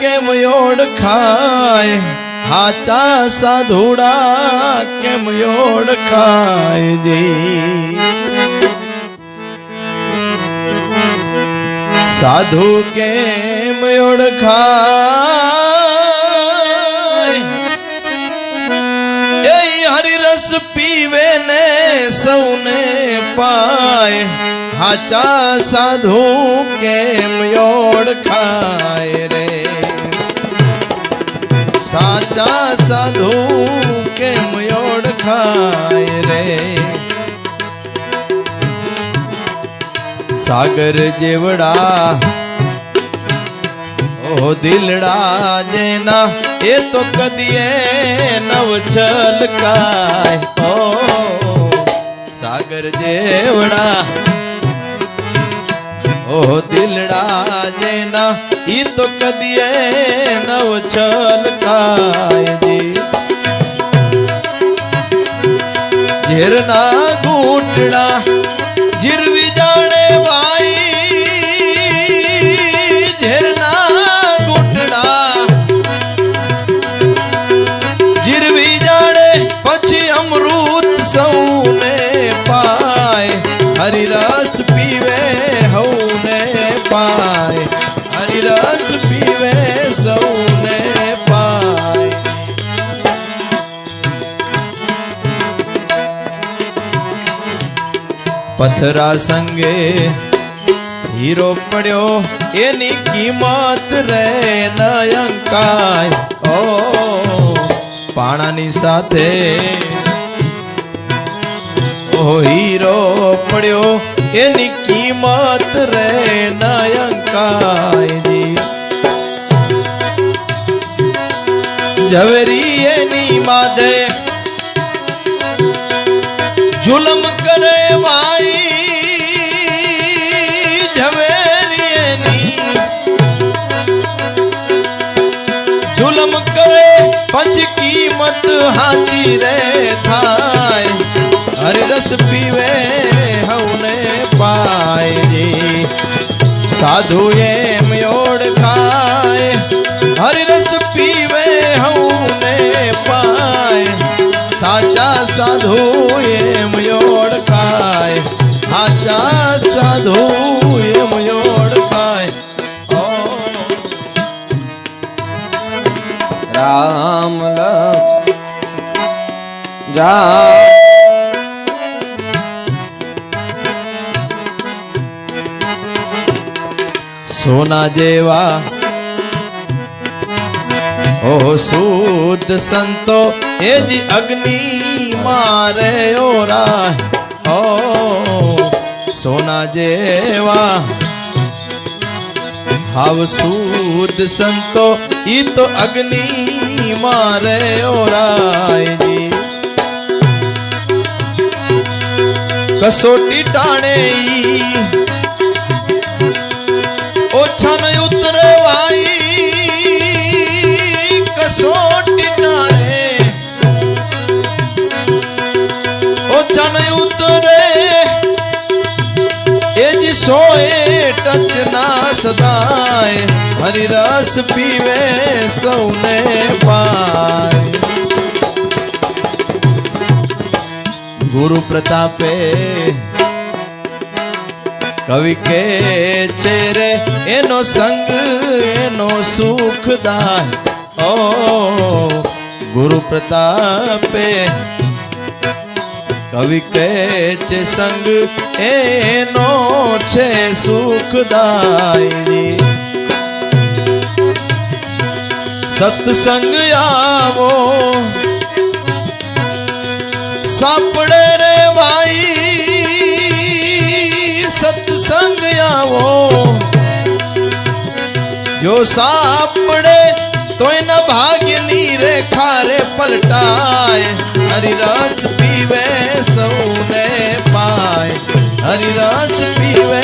કેમ ઓળખાય હાચા સાધુડા કેમ ઓળખાય જી? સાધુ કેમ ઓળખાય એ હરિરસ પીવે ને સૌને પાય. હાચા સાધુ કેમ ઓળખાય રે? સાચા સાધુ કેમ ઓળખાય રે? સાગર જેવડા, ઓ દિલડા જેના, એ તો કદીએ નવ છલકાય. ઓ સાગર જેવડા ઓ દિલડા જેના ઈ તો કદીએ નવ છલકાય જી ઝેરના ઘૂંટડા જીરવી જાણે વાઈ. ઝેરના ઘૂંટડા જીરવી જાણે પછી અમૃત સૌને પાય. હરિરસ પાય હરિરસ સૌને પાય. પથરા સંગે હીરો પડ્યો, એની કિંમત રે નયંકાય. ઓ, પાણાની સાથે હીરો પડ્યો એની કિંમત રે નયંકાય જી ઝવેરી એની માદે જુલમ કરે માઈ. ઝવેરીએની જુલમ કરે પછી કિંમત હાથી રે થાય. હરિરસ પીવે સાધુ એમ ઓળખાય હરિરસ પીવે હવને પાય. સાચા સાધુ એમ ઓળખાય સાચા સાધુ એમ ઓળખાય. રામ લક્ષ જા સોના જેવા ઓ શુદ્ધ સંતો એ જ અગ્નિ મારે ઓરા ઓ સોના જેવા હાવ શુદ્ધ સંતો ઈ તો અગ્નિ મારે ઓરાય જી કસોટી ટાણે ઈ સોએ ટચ ના સદાય. હરિરસ પીવે સૌને પાય. ગુરુ પ્રતાપે કવિ કે છે રે, એનો સંગ, એનો સુખદાય ઓ ગુરુ પ્રતાપે કવિ કે છે સંગ, એનો છે સુખદાયી સત્સંગ આવો, સાપડે રે ભાઈ સત્સંગ આવો, જો સાપડે તો એના ભાગ્યની રેખા રે પલટાય. હરિરસ પીવે સૌને પાય. હરિરસ પીવે